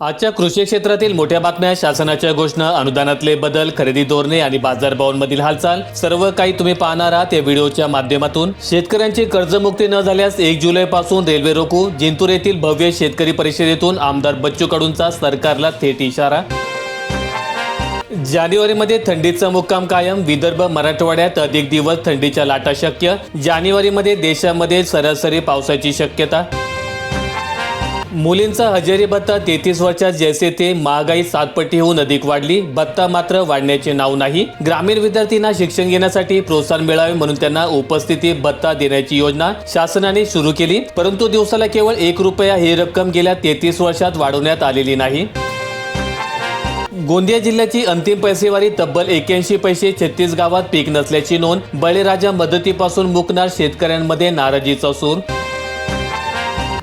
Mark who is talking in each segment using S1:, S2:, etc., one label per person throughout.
S1: आजच्या कृषी क्षेत्रातील मोठ्या बातम्या शासनाच्या घोषणा अनुदानातले बदल खरेदी धोरणे आणि बाजारभावांमधील हालचाल सर्व काही तुम्ही पाहणार आहात या व्हिडिओच्या माध्यमातून. शेतकऱ्यांची कर्जमुक्ती न झाल्यास एक जुलै पासून रेल्वे रोखू जिंतूर येथील भव्य शेतकरी परिषदेतून आमदार बच्चू कडूंचा सरकारला थेट इशारा. जानेवारीमध्ये थंडीचा मुक्काम कायम विदर्भ मराठवाड्यात अधिक दिवस थंडीच्या लाटा शक्य जानेवारीमध्ये देशामध्ये सरासरी पावसाची शक्यता मुलींचा हजेरी भत्ता तेहतीस वर्षात जैसे ते महागाई सातपटीहून अधिक वाढली. भत्ता मात्र वाढण्याचे नाव नाही. ग्रामीण विद्यार्थ्यांना शिक्षण घेण्यासाठी प्रोत्साहन मिळावे म्हणून त्यांना उपस्थिती भत्ता देण्याची योजना शासनाने सुरू केली. परंतु दिवसाला केवळ एक रुपया ही रक्कम गेल्या तेहतीस वर्षात वाढवण्यात आलेली नाही. गोंदिया जिल्ह्याची अंतिम पैसेवारी तब्बल एक्याऐंशी पैसे छत्तीस गावात पीक नसल्याची नोंद. बळीराजा मदतीपासून मुकणार शेतकऱ्यांमध्ये नाराजीचा सूर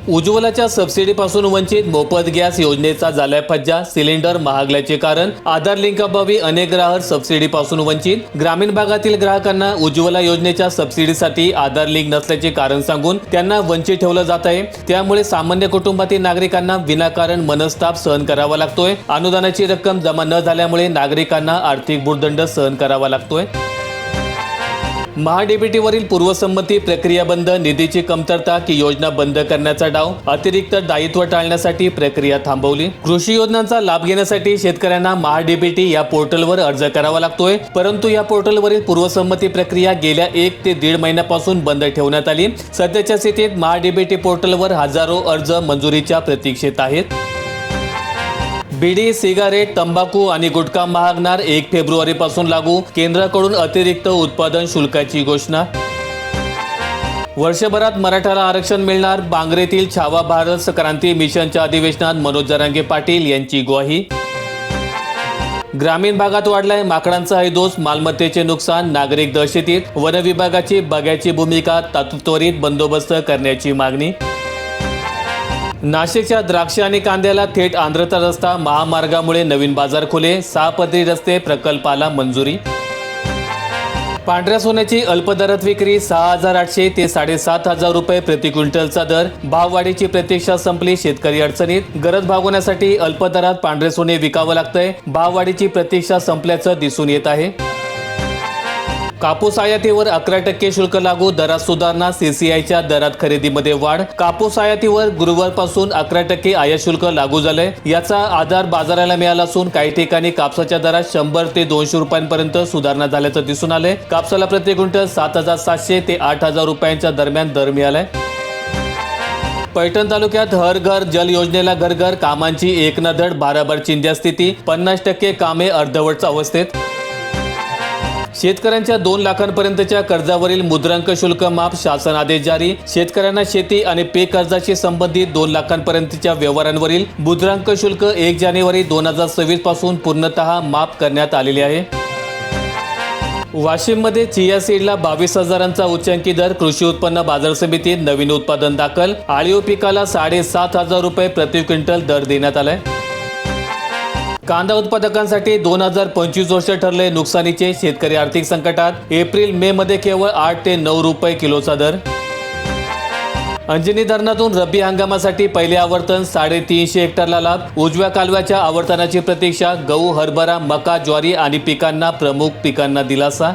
S1: उज्ज्वलाच्या सबसिडीपासून वंचित मोफत गॅस योजनेचा झालाय फज्जा सिलेंडर महागल्याचे कारण. आधार लिंकाअभावी अनेक ग्राहक सबसिडीपासून वंचित. ग्रामीण भागातील ग्राहकांना उज्ज्वला योजनेच्या सबसिडीसाठी आधार लिंक नसल्याचे कारण सांगून त्यांना वंचित ठेवलं जात आहे. त्यामुळे सामान्य कुटुंबातील नागरिकांना विनाकारण मनस्ताप सहन करावा लागतोय. अनुदानाची रक्कम जमा न झाल्यामुळे नागरिकांना आर्थिक भूर्दंड सहन करावा लागतोय. महाडीबीटीवरील पूर्वसंमती प्रक्रिया बंद निधीची कमतरता की योजना बंद करण्याचा डाव अतिरिक्त दायित्व टाळण्यासाठी प्रक्रिया थांबवली. कृषी योजनांचा लाभ घेण्यासाठी शेतकऱ्यांना महाडीबीटी या पोर्टलवर अर्ज करावा लागतोय. परंतु या पोर्टलवरील पूर्वसंमती प्रक्रिया गेल्या एक ते दीड महिन्यापासून बंद ठेवण्यात आली. सध्याच्या स्थितीत महाडीबीटी पोर्टलवर हजारो अर्ज मंजुरीच्या प्रतीक्षेत आहेत. बीडी सिगारेट तंबाखू आणि गुटखा महागणार एक फेब्रुवारी पासून लागू. केंद्राकडून अतिरिक्त उत्पादन शुल्काची घोषणा. वर्षभरात मराठाला आरक्षण मिळणार. बांगरेतील छावा भारत क्रांती मिशनच्या अधिवेशनात मनोज जरांगे पाटील यांची ग्वाही. ग्रामीण भागात वाढलाय माकडांचा हैदोस मालमत्तेचे नुकसान नागरिक दहशतीत. वन विभागाची बघ्याची भूमिका त्वरित बंदोबस्त करण्याची मागणी. नाशिकच्या द्राक्ष आणि कांद्याला थेट आंध्रचा रस्ता महामार्गामुळे नवीन बाजार खुले सहापदरी रस्ते प्रकल्पाला मंजुरी. पांढऱ्या सोन्याची अल्पदरात विक्री सहा हजार आठशे ते साडेसात हजार रुपये प्रति क्विंटलचा दर. भाववाढीची प्रतीक्षा संपली शेतकरी अडचणीत. गरज भागवण्यासाठी अल्पदरात पांढरे सोने विकावं लागतंय. भाववाढीची प्रतीक्षा संपल्याचं दिसून येत आहे. कापूस आयातीवर अकरा टक्के शुल्क लागू दरात सुधारणा सीसीआयच्या दरात खरेदीमध्ये वाढ. कापूस आयातीवर गुरुवारपासून अकरा टक्के आयात शुल्क लागू झालंय. याचा आधार बाजाराला मिळाला असून काही ठिकाणी कापसाच्या दरात शंभर ते दोनशे रुपयांपर्यंत सुधारणा झाल्याचं दिसून आलंय. कापसाला प्रति क्विंटल सात हजार सातशे ते आठ हजार रुपयांच्या दरम्यान दर मिळालाय. पैठण तालुक्यात हर घर जल योजनेला घर घर कामांची एक न धड भाराभर चिंध्या स्थिती पन्नास टक्के कामे अर्धवटच्या अवस्थेत. शेतकऱ्यांच्या दोन लाखांपर्यंतच्या कर्जावरील मुद्रांक शुल्क माफ शासन आदेश जारी. शेतकऱ्यांना शेती आणि पीक कर्जाशी संबंधित दोन लाखांपर्यंतच्या व्यवहारांवरील मुद्रांक शुल्क एक जानेवारी दोन हजार सव्वीसपासून पूर्णतः माफ करण्यात आलेले आहे. वाशिममध्ये चिया सीडला बावीस हजारांचा उच्चांकी दर कृषी उत्पन्न बाजार समितीत नवीन उत्पादन दाखल. आळीव पिकाला साडेसात हजार रुपये प्रति क्विंटल दर देण्यात आलाय. कांदा उत्पादकांसाठी दोन हजार पंचवीस वर्ष ठरले नुकसानीचे शेतकरी आर्थिक संकटात. एप्रिल मे मध्ये केवळ आठ ते नऊ रुपये किलोचा दर. अंजनी धरणातून रब्बी हंगामासाठी पहिले आवर्तन साडेतीनशे हेक्टरला लाभ. उजव्या कालव्याच्या आवर्तनाची प्रतीक्षा गहू हरभरा मका ज्वारी आणि पिकांना प्रमुख पिकांना दिलासा.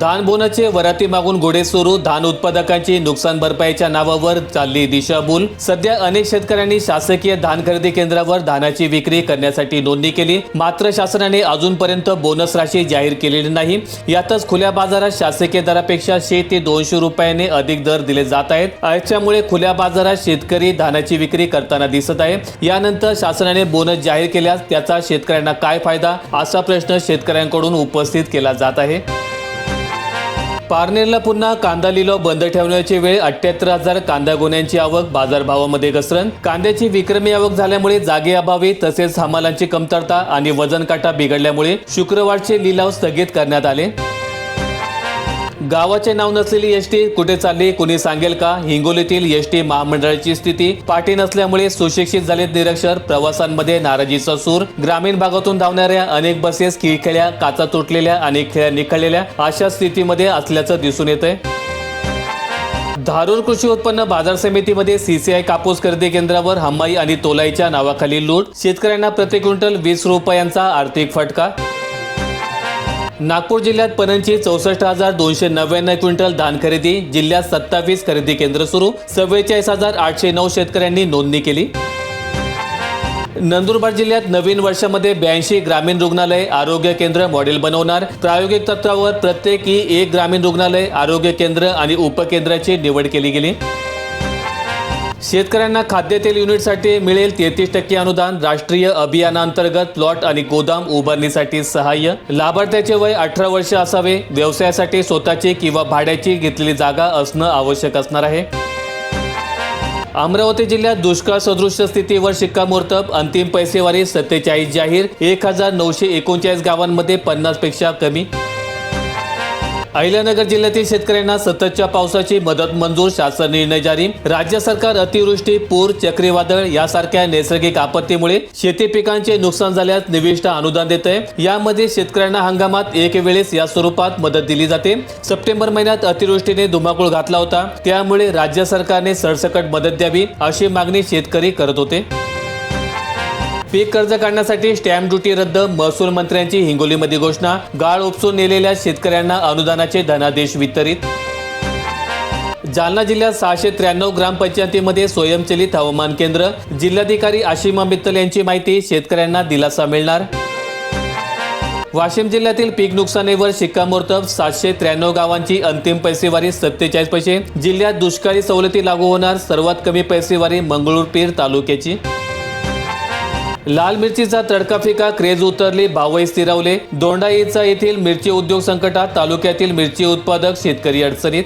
S1: धान बोनचे वराती मागून घोडे सुरू धान उत्पादकांची नुकसान भरपाईच्या नावावर चालली दिशाभूल. सध्या अनेक शेतकऱ्यांनी शासकीय धान खरेदी केंद्रावर धानाची विक्री करण्यासाठी नोंदणी केली. मात्र शासनाने अजूनपर्यंत बोनस राशी जाहीर केलेली नाही. यातच खुल्या बाजारात शासकीय दरापेक्षा शे ते दोनशे रुपयाने अधिक दर दिले जात आहेत. याच्यामुळे खुल्या बाजारात शेतकरी धानाची विक्री करताना दिसत आहे. यानंतर शासनाने बोनस जाहीर केल्यास त्याचा शेतकऱ्यांना काय फायदा? असा प्रश्न शेतकऱ्यांकडून उपस्थित केला जात आहे. पारनेरला पुन्हा कांदा लिलाव बंद ठेवण्याची वेळ अठ्याहत्तर हजार कांदा गुन्ह्यांची आवक बाजारभावामध्ये घसरण. कांद्याची विक्रमी आवक झाल्यामुळे जागे अभावी तसेच हमालांची कमतरता आणि वजन काटा बिघडल्यामुळे शुक्रवारचे लिलाव स्थगित करण्यात आले. गावाचे नाव नसलेली एस टी कुठे चालली कुणी सांगेल का? हिंगोलीतील एस टी महामंडळाची स्थिती पाठी नसल्यामुळे सुशिक्षित झालेत निरक्षर. प्रवासांमध्ये नाराजीचा सूर ग्रामीण भागातून धावणाऱ्या अनेक बसेस खिळखेळ्या काचा तुटलेल्या अनेक खेळ्या निखळलेल्या अशा स्थितीमध्ये असल्याचं दिसून येत आहे धारूर कृषी उत्पन्न बाजार समितीमध्ये सीसीआय कापूस खरेदी केंद्रावर हमाई आणि तोलाईच्या नावाखाली लूट. शेतकऱ्यांना प्रति क्विंटल वीस रुपयांचा आर्थिक फटका नागपूर जिल्ह्यात पणनची चौसष्ट हजार दोनशे नव्याण्णव क्विंटल धान खरेदी जिल्ह्यात सत्तावीस खरेदी केंद्र सुरू चव्वेचाळीस हजार आठशे नऊ शेतकऱ्यांनी नोंदणी केली. नंदुरबार जिल्ह्यात नवीन वर्षामध्ये ब्याऐंशी ग्रामीण रुग्णालय आरोग्य केंद्र मॉडेल बनवणार. प्रायोगिक तत्वावर प्रत्येकी एक ग्रामीण रुग्णालय आरोग्य केंद्र आणि उपकेंद्राची निवड केली गेली. शेतकऱ्यांना खाद्यतेल युनिटसाठी मिळेल तेहतीस टक्के अनुदान राष्ट्रीय अभियानांतर्गत प्लॉट आणि गोदाम उभारणीसाठी सहाय्य. लाभार्थ्याचे वय अठरा वर्ष असावे. व्यवसायासाठी स्वतःची किंवा भाड्याची घेतलेली जागा असणं आवश्यक असणार आहे. अमरावती जिल्ह्यात दुष्काळ सदृश स्थितीवर शिक्कामोर्तब. अंतिम पैसेवारी सत्तेचाळीस जाहीर. एक हजार नऊशे एकोणचाळीस गावांमध्ये पन्नासपेक्षा कमी. अहिल्यानगर जिल्ह्यातील शेतकऱ्यांना सततच्या पावसाची मदत मंजूर शासन निर्णय जारी. राज्य सरकार अतिवृष्टी पूर चक्रीवादळ यासारख्या नैसर्गिक आपत्तीमुळे शेती पिकांचे नुकसान झाल्यास निविष्ट अनुदान देत आहे यामध्ये शेतकऱ्यांना हंगामात एक वेळेस या स्वरूपात मदत दिली जाते. सप्टेंबर महिन्यात अतिवृष्टीने धुमाकूळ घातला होता. त्यामुळे राज्य सरकारने सरसकट मदत द्यावी अशी मागणी शेतकरी करत होते. पीक कर्ज काढण्यासाठी स्टॅम्प ड्युटी रद्द महसूल मंत्र्यांची हिंगोलीमध्ये घोषणा गाळ उपसून नेलेल्या शेतकऱ्यांना अनुदानाचे धनादेश वितरित. जालना जिल्ह्यात सहाशे त्र्याण्णव ग्रामपंचायतीमध्ये स्वयंचलित हवामान केंद्र. जिल्हाधिकारी आशिमा मित्तल यांची माहिती शेतकऱ्यांना दिलासा मिळणार. वाशिम जिल्ह्यातील पीक नुकसानीवर शिक्कामोर्तब सातशे त्र्याण्णव गावांची अंतिम पैसेवारी सत्तेचाळीस पैसे. जिल्ह्यात दुष्काळी सवलती लागू होणार सर्वात कमी पैसेवारी मंगळूरपीर तालुक्याची. लाल मिरचीचा तडकाफिका क्रेज उतरली भावही स्थिरावले. दोंडाईचा येथील मिरची उद्योग संकटात तालुक्यातील मिरची उत्पादक शेतकरी अडचणीत.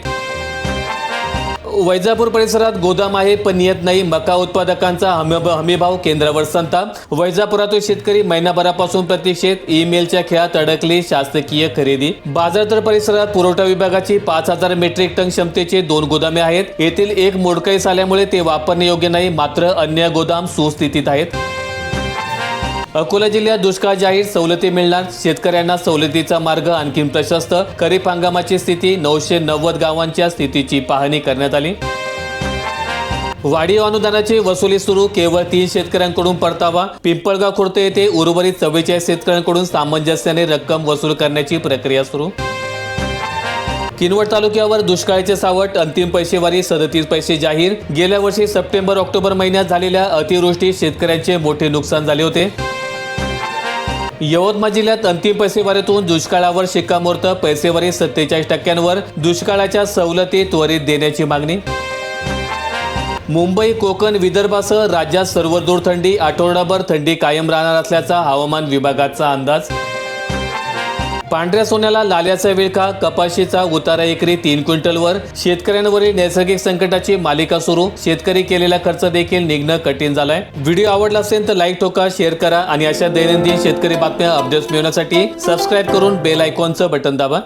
S1: वैजापूर परिसरात गोदाम आहे पण येत नाही. मका उत्पादकांचा हमी- हमीभाव केंद्रावर संताप वैजापुरातील शेतकरी महिनाभरापासून प्रतीक्षेत ईमेलच्या खेळात अडकली. शासकीय खरेदी. बाजारतर परिसरात पुरवठा विभागाची पाच हजार मेट्रिक टन क्षमतेचे दोन गोदामे आहेत. येथील एक मोडकळीस आल्यामुळे ते वापरणे योग्य नाही. मात्र अन्य गोदाम सुस्थितीत आहेत. अकोला जिल्ह्यात दुष्काळ जाहीर सवलती मिळणार. शेतकऱ्यांना सवलतीचा मार्ग आणखी प्रशस्त. खरीप हंगामाची स्थिती नऊशे नव्वद गावांच्या स्थितीची पाहणी करण्यात आली. वाढीव अनुदानाची वसुली सुरू केवळ तीन शेतकऱ्यांकडून परतावा. पिंपळगाव खुर्द येथे उर्वरित चव्वेचाळीस शेतकऱ्यांकडून सामंजस्याने रक्कम वसूल करण्याची प्रक्रिया सुरू. किनवट तालुक्यावर दुष्काळाचे सावट अंतिम पैसेवारी सदतीस पैसे जाहीर. गेल्या वर्षी सप्टेंबर ऑक्टोबर महिन्यात झालेल्या अतिवृष्टीत शेतकऱ्यांचे मोठे नुकसान झाले होते. यवतमाळ जिल्ह्यात अंतिम पैसेवारीतून दुष्काळावर शिक्कामोर्तब. पैसेवारी सत्तेचाळीस टक्क्यांवर दुष्काळाच्या सवलती त्वरित देण्याची मागणी. मुंबई कोकण विदर्भासह राज्यात सर्वदूर थंडी आठवडाभर थंडी कायम राहणार असल्याचा हवामान विभागाचा अंदाज. पांढऱ्या सोन्याला लाल्याचा विळखा कपाशीचा उतारा एकरी तीन क्विंटलवर. शेतकऱ्यांवरील नैसर्गिक संकटाची मालिका सुरू. शेतकरी केलेला खर्च देखील निघणं कठीण झालाय. व्हिडिओ आवडला असेल तर लाईक ठोका शेअर करा आणि अशा दैनंदिन शेतकरी बातम्या अपडेट्स मिळवण्यासाठी सबस्क्राईब करून बेल आयकॉनचं बटन दाबा.